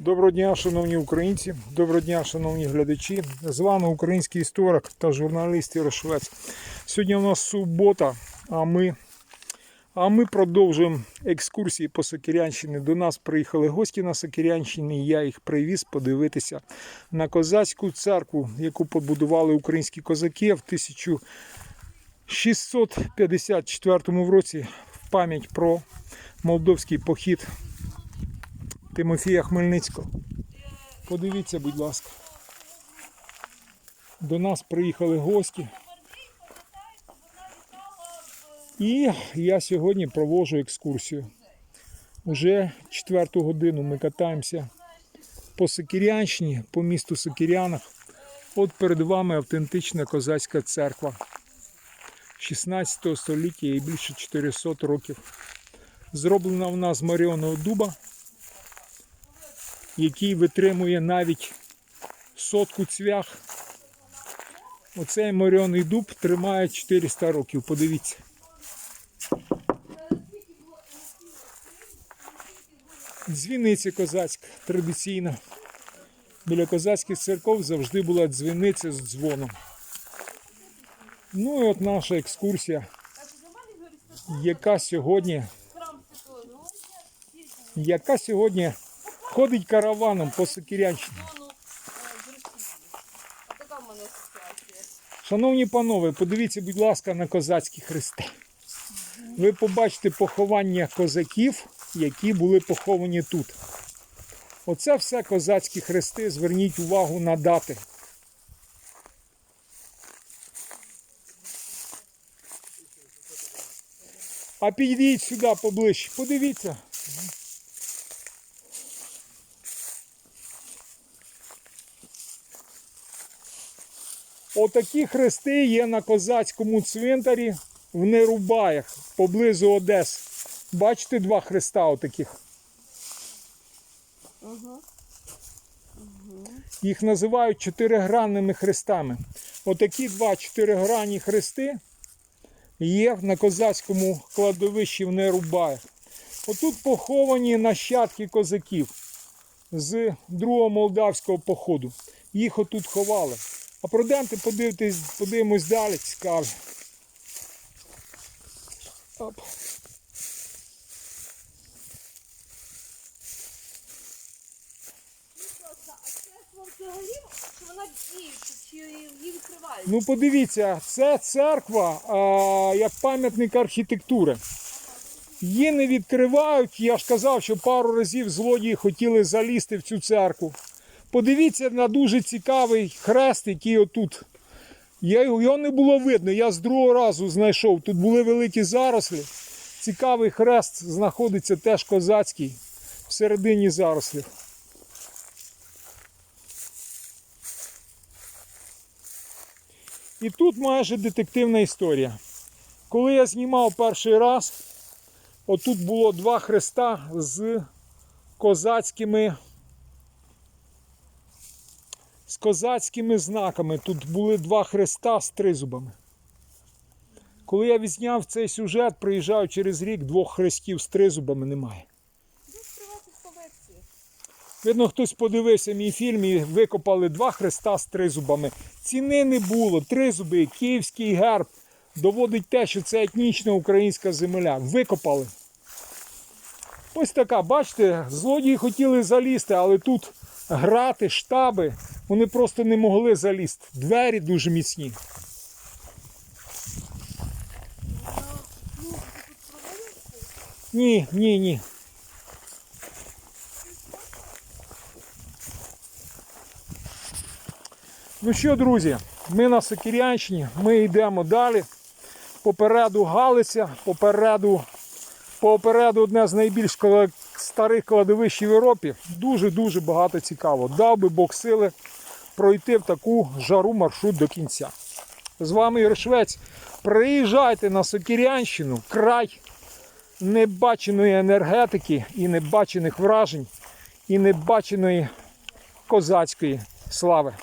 Доброго дня, шановні українці, доброго дня, шановні глядачі. З вами український історик та журналіст Ярошвець. Сьогодні у нас субота, а ми, а ми продовжуємо екскурсії по Сокирянщині. До нас приїхали гості на Сокирянщині. Я їх привіз подивитися на козацьку церкву, яку побудували українські козаки в 1654 році в пам'ять про молдовський похід Тимофія Хмельницького. Подивіться, будь ласка. До нас приїхали гості. І я сьогодні проводжу екскурсію. Уже четверту годину ми катаємося по Сокирянщині, по місту Сокирянах. От перед вами автентична козацька церква 16 століття і більше 400 років. Зроблена вона з маріоного дуба який витримує навіть сотку цвях. Оцей морьоний дуб тримає 400 років. Подивіться. Дзвіниця козацька традиційна. Біля козацьких церков завжди була дзвіниця з дзвоном. Ну і от наша екскурсія, яка сьогодні, яка сьогодні ходить караваном по Сокирянщині. В мене ситуація. Шановні панове, подивіться, будь ласка, на козацькі хрести. Ви побачите поховання козаків, які були поховані тут. Оце все козацькі хрести. Зверніть увагу на дати. А підійдіть сюди поближче. Подивіться. Отакі хрести є на козацькому цвинтарі в Нерубаях поблизу Одеси. Бачите два хреста отаких. Їх називають чотиригранними хрестами. Отакі два чотиригранні хрести є на козацькому кладовищі в Нерубаях. Отут поховані нащадки козаків з другого молдавського походу. Їх отут ховали. А пройдемте, подивитись, подивимось далі, цікаво. Оп. Ну подивіться, це церква а, як пам'ятник архітектури. Її не відкривають. Я ж казав, що пару разів злодії хотіли залізти в цю церкву. Подивіться на дуже цікавий хрест, який отут. Я, його не було видно, я з другого разу знайшов. Тут були великі зарослі. Цікавий хрест знаходиться теж козацький всередині зарослів. І тут майже детективна історія. Коли я знімав перший раз, отут було два хреста з козацькими з козацькими знаками. Тут були два хреста з тризубами. Коли я відзняв цей сюжет, приїжджаю через рік, двох хрестів з тризубами немає. Видно, хтось подивився мій фільм і викопали два хреста з тризубами. Ціни не було. Тризуби, київський герб. Доводить те, що це етнічна українська земля. Викопали. Ось така, бачите, злодії хотіли залізти, але тут грати, штаби, вони просто не могли залізти. Двері дуже міцні. Ні, ні, ні. Ну що, друзі, ми на Сокирянщині, ми йдемо далі. Попереду Галиця, попереду, попереду одне з найбільш старих кладовищ в Європі. Дуже-дуже багато цікаво. Дав би Бог сили пройти в таку жару маршрут до кінця. З вами Ігор Швець. Приїжджайте на Сокирянщину, край небаченої енергетики і небачених вражень, і небаченої козацької слави.